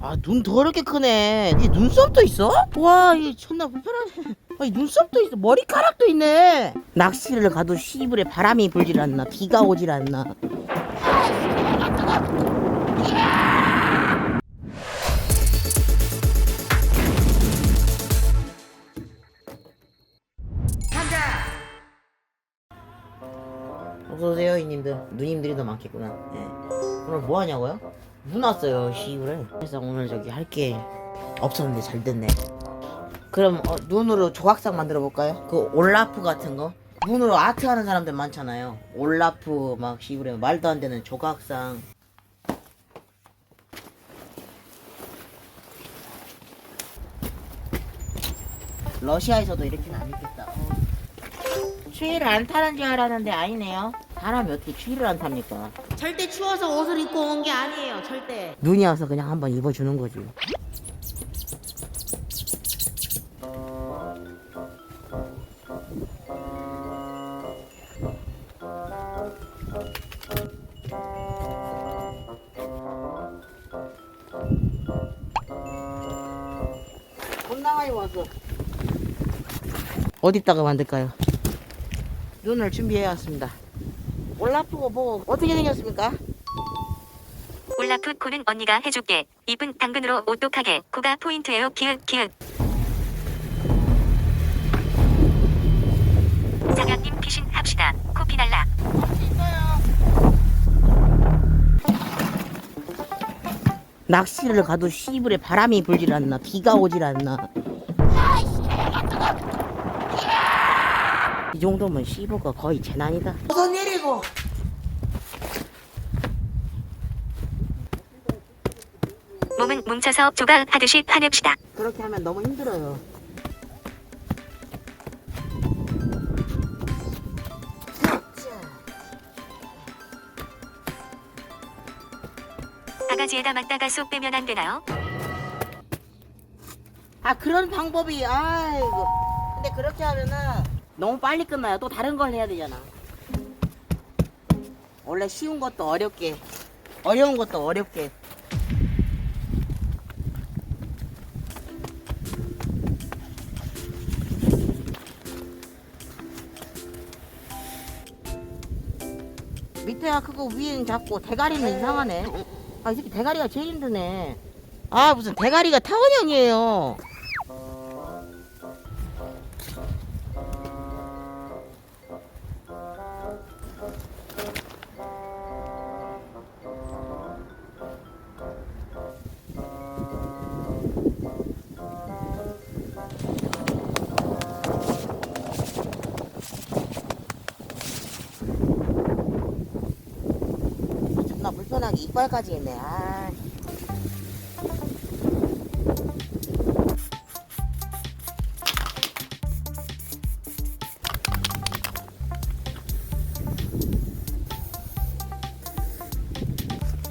아 눈 더럽게 크네. 이 눈썹도 있어? 와이 존나 불편하네. 아이 눈썹도 있어. 머리카락도 있네. 낚시를 가도 시불에 바람이 불질 않나. 비가 오질 않나. 어서오세요 이님들. 누님들이 더 많겠구나. 네. 오늘 뭐 하냐고요? 눈 왔어요 시골에. 그래서 오늘 저기 할 게 없었는데 잘 됐네. 그럼 어, 눈으로 조각상 만들어 볼까요? 그 올라프 같은 거? 눈으로 아트 하는 사람들 많잖아요. 올라프 막 시골에 말도 안 되는 조각상. 러시아에서도 이렇게는 안 입겠다. 어. 추위를 안 타는 줄 알았는데 아니네요. 사람이 어떻게 추위를 안 탑니까? 절대 추워서 옷을 입고 온 게 아니에요. 절대. 눈이 와서 그냥 한번 입어주는 거지. 많이 왔어. 어디다가 만들까요? 눈을 준비해 왔습니다. 올라프고 뭐 어떻게 생겼습니까? 올라프 코는 언니가 해줄게. 입은 당근으로 오똑하게. 코가 포인트예요. 키읔 키읔. 장현님 피신 합시다. 코피 날라. 낚시를 가도 시불에 바람이 불질 않나 비가 오질 않나 이 정도면 시부가 거의 재난이다 어서 내리고 몸은 뭉쳐서 조각하듯이 파냅시다. 그렇게 하면 너무 힘들어요 바가지에다 맞다가 쏙 빼면 안 되나요? 아 그런 방법이 아이고 근데 그렇게 하면은 너무 빨리 끝나요 또 다른 걸 해야 되잖아. 원래 쉬운 것도 어렵게 어려운 것도 어렵게. 밑에가 크고 위에는 작고 대가리는 이상하네. 아 이 새끼 대가리가 제일 힘드네. 아 무슨 대가리가 타원형이에요 불편하게 이빨까지 했네. 아.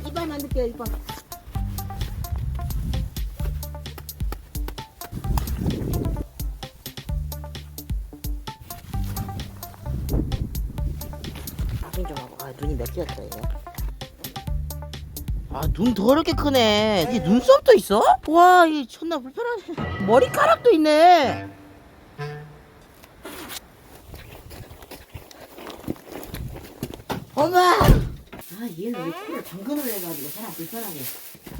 이빨 만들게요 이빨. 확인 좀 하고. 아 눈이 몇 개였어 이거 아 눈 더럽게 크네 이 눈썹도 있어? 와 이 존나 불편하네 머리카락도 있네 엄마 아 얘는 왜 코를 당근을 해가지고 사람 불편하게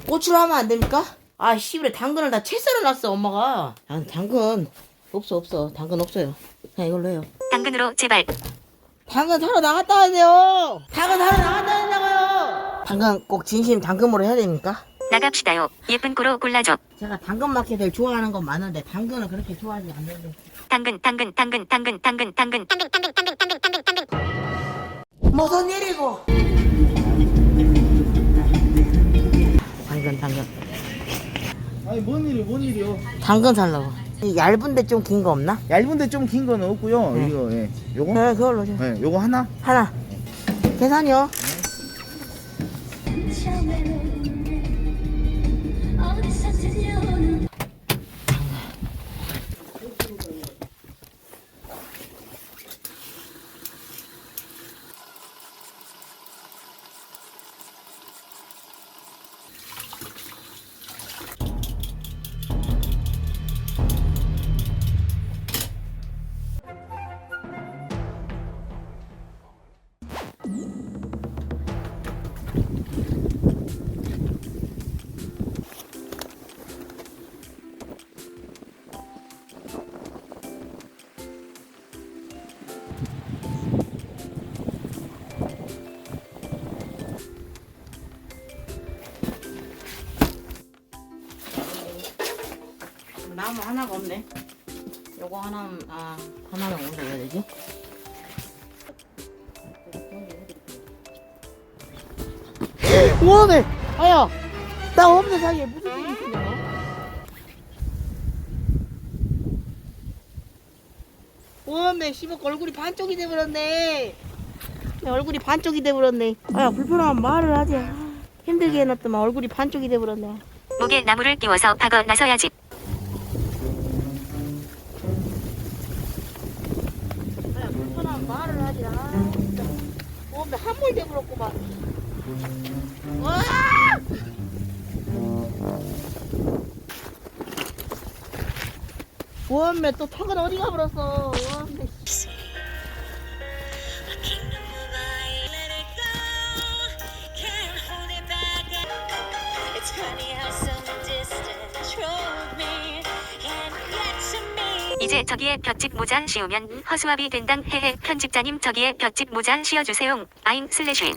고추를 하면 안 됩니까? 아 씨발 당근을 다 채 썰어 놨어 엄마가 아 당근 없어 없어 당근 없어요 그냥 이걸로 해요 당근으로 제발. 당근 사러 나갔다 와야 돼요. 당근 사러 나갔다 와야되고요. 당근 꼭 진심 당근으로 해야 됩니까? 나갑시다요. 예쁜 코로 골라줘. 제가 당근 마켓을 좋아하는 건 많은데 당근을 그렇게 좋아하지 않는데. 당근 당근 당근 당근 당근 당근 당근 당근 당근 당근 당근 당근. 모선 내리고. 당근 당근. 아니 뭔 일이 뭔 일이요? 당근 살라고. 이 얇은데 좀 긴 거 없나? 얇은데 좀 긴 거는 없고요. 네. 이거 예. 요거? 네 그걸로 좀. 네, 요거 하나. 하나. 계산이요. Mm-hmm. 들려오는 나무 하나가 없네. 요거 하나, 아, 하나는 어디다 해야 되지? 우와네! 아야! 나 없는 사이에 무슨 일이 있었냐, 너? 우와네, 씨발, 얼굴이 반쪽이 돼버렸네. 내 얼굴이 반쪽이 돼버렸네. 아야, 불편하면 말을 하지. 아, 힘들게 해놨더만 얼굴이 반쪽이 돼버렸네. 목에 나무를 끼워서 박아 나서야지. 아. 어, 나 한물 돼버렸구만. 와! 원매 또 턱은 어디 가버렸어? 원매. It's funny how some 이제 저기에 볏짚 모자 씌우면 허수아비 된당 헤헤 편집자님 저기에 볏짚 모자 씌워주세요. 아잉 슬래시